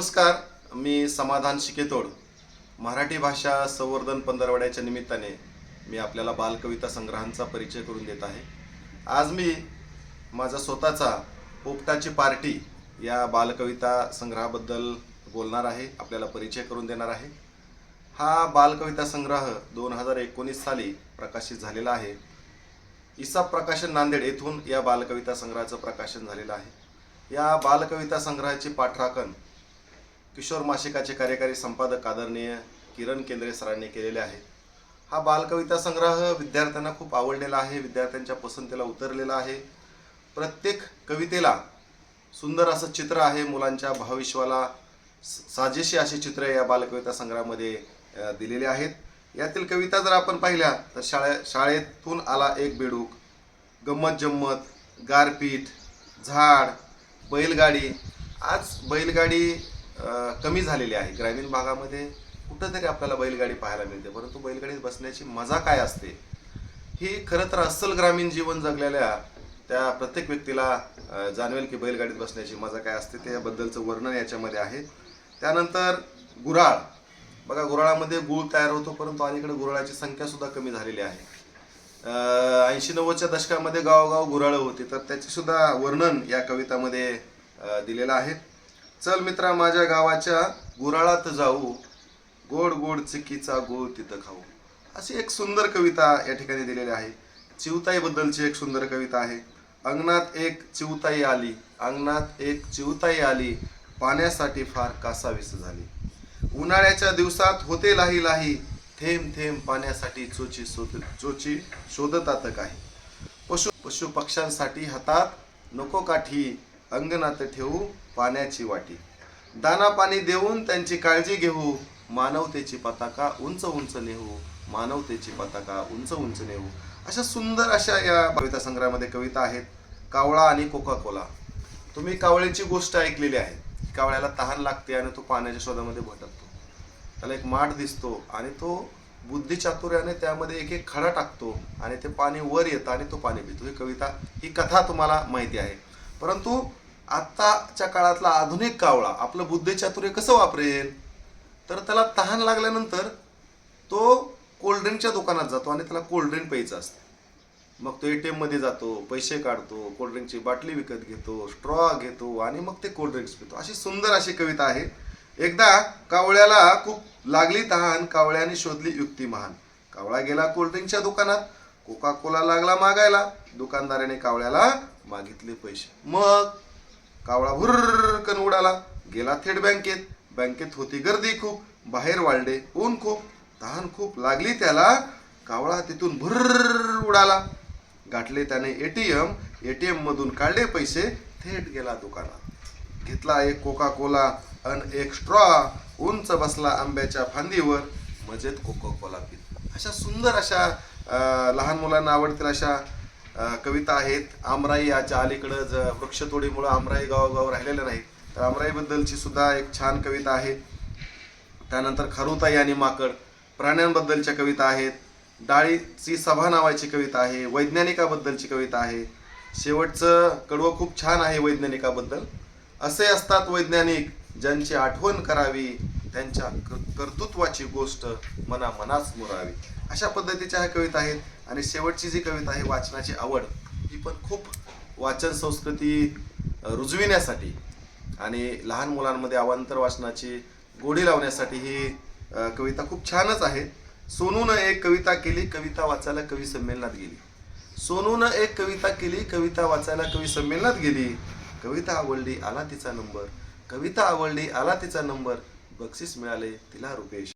नमस्कार मी समाधान शिकेतोड मराठी भाषा संवर्धन पंधरवड्याच्या निमित्ताने मी आपल्याला बालकविता संग्रहांचा परिचय करून देत आहे. आज मी माझा स्वतःचा पोपटाची पार्टी या बालकविता संग्रहाबद्दल बोलणार आहे आपल्याला परिचय करून देणार आहे. हा बालकविता संग्रह दोन हजार एकोणीस साली प्रकाशित झालेला आहे. इसा प्रकाशन नांदेड येथून या बालकविता संग्रहाचं प्रकाशन झालेलं आहे. या बालकविता संग्रहाची पाठराखण किशोर मासिकाचे कार्यकारी संपादक आदरणीय किरण केंद्रे सरांनी केलेले आहे हा बालकविता संग्रह विद्यार्थ्यांना खूप आवडलेला आहे विद्यार्थ्यांच्या पसंतीला उतरलेला आहे. प्रत्येक कवितेला सुंदर असं चित्र आहे मुलांच्या भाविश्वाला साजेशी अशी चित्र या बालकविता संग्रहामध्ये दिलेले दिलेली आहेत. यातील कविता जर आपण पाहिल्या तर शाळे शाळेतून आला एक बेडूक. गंमत जम्मत गारपीट झाड बैलगाडी. आज बैलगाडी कमी झालेली आहे. ग्रामीण भागामध्ये कुठंतरी आपल्याला बैलगाडी पाहायला मिळते. परंतु बैलगाडीत बसण्याची मजा काय असते? ही खरं तर अस्सल ग्रामीण जीवन जगलेल्या त्या प्रत्येक व्यक्तीला जाणवेल की बैलगाडीत बसण्याची मजा काय असते त्याबद्दलचं वर्णन याच्यामध्ये आहे. त्यानंतर गुराळ. बघा गुराळामध्ये गुळ तयार होतो परंतु अलीकडे गुराळाची संख्यासुद्धा कमी झालेली आहे. ऐंशी नव्वदच्या दशकामध्ये गावोगाव गुराळं होती. तर त्याचेसुद्धा वर्णन या कवितामध्ये दिलेलं आहे. चल मित्रा माझ्या गावाच्या गुराळात जाऊ. गोड गोड चिक्कीचा गोळ तिथं खाऊ. अशी एक सुंदर कविता या ठिकाणी दिलेली आहे. चिवताईबद्दलची एक सुंदर कविता आहे. अंगणात एक चिवताई आली अंगणात एक चिवताई आली पाण्यासाठी फार कासावीस झाली. उन्हाळ्याच्या दिवसात होते लाही लाही थेंब थेंब पाण्यासाठी चोची शोध चोची शोधतात काही. पशु पशु पक्ष्यांसाठी हातात नको काठी अंगणात ठेवू पाण्याची वाटी. दाना पाणी देऊन त्यांची काळजी घेऊ. मानवतेची पताका उंच उंच नेहू मानवतेची पताका उंच उंच नेहू अशा सुंदर अशा या कविता संग्रहामध्ये कविता आहेत. कावळा आणि कोका कोला तुम्ही कावळ्याची गोष्ट ऐकलेली आहे. कावळ्याला तहान लागते आणि तो पाण्याच्या शोधामध्ये भटकतो. त्याला एक माठ दिसतो आणि तो बुद्धिचातुर्याने त्यामध्ये एक एक खडा टाकतो आणि ते पाणी वर येतं आणि तो पाणी पितो. ही कविता ही कथा तुम्हाला माहिती आहे. परंतु आत्ताच्या काळातला आधुनिक कावळा आपलं बुद्धिचातुर्य कसं वापरेल? तर त्याला तहान लागल्यानंतर तो कोल्ड्रिंकच्या दुकानात जातो आणि त्याला कोल्ड्रिंक प्यायचं असतं. मग तो ए टी एममध्ये जातो पैसे काढतो कोल्ड्रिंकची बाटली विकत घेतो स्ट्रॉ घेतो आणि मग ते कोल्ड्रिंक्स पितो. अशी सुंदर अशी कविता आहे. एकदा कावळ्याला खूप लागली तहान कावळ्याने शोधली युक्ती महान. कावळा गेला कोल्ड्रिंकच्या दुकानात कोका कोला लागला मागायला. दुकानदाराने कावळ्याला मागितले पैसे. मग कावळा भुर्रकन उडाला. गेला थेट बँकेत. बँकेत होती गर्दी खूप. बाहेर वाळले ऊन खूप. तहान खूप लागली त्याला. कावळा तिथून भुर्र उडाला. गाठले त्याने एटीएम एटीएम मधून काढले पैसे. थेट गेला दुकानात. घेतला एक कोका कोला अन एक स्ट्रॉ. उंच बसला आंब्याच्या फांदीवर. मजेत कोका कोला पित. अशा सुंदर अशा लहान मुलांना आवडतील अशा कविता आहेत. आमराई याच्या अलीकडं ज वृक्षतोडीमुळं आमराई गावोगाव राहिलेलं नाही. तर आमराईबद्दलची सुद्धा एक छान कविता आहे. त्यानंतर खरुताई आणि माकड. प्राण्यांबद्दलच्या कविता आहेत. डाळीची सभा नावाची कविता आहे. वैज्ञानिकाबद्दलची कविता आहे. शेवटचं कडवं खूप छान आहे वैज्ञानिकाबद्दल. असे असतात वैज्ञानिक ज्यांची आठवण करावी त्यांच्या कर्तृत्वाची गोष्ट मना मनात मुरावी अशा पद्धतीच्या ह्या कविता आहेत आणि शेवटची जी कविता आहे वाचनाची आवड ही पण खूप वाचन संस्कृती रुजविण्यासाठी आणि लहान मुलांमध्ये अवांतर वाचनाची गोडी लावण्यासाठी ही कविता खूप छानच आहे. सोनूनं एक कविता केली कविता वाचायला कवी संमेलनात गेली. सोनूनं एक कविता केली कविता वाचायला कवी संमेलनात गेली. कविता आवडली आला तिचा नंबर. कविता आवडली आला तिचा नंबर. बक्षीस मिळाले तिला रुपेश.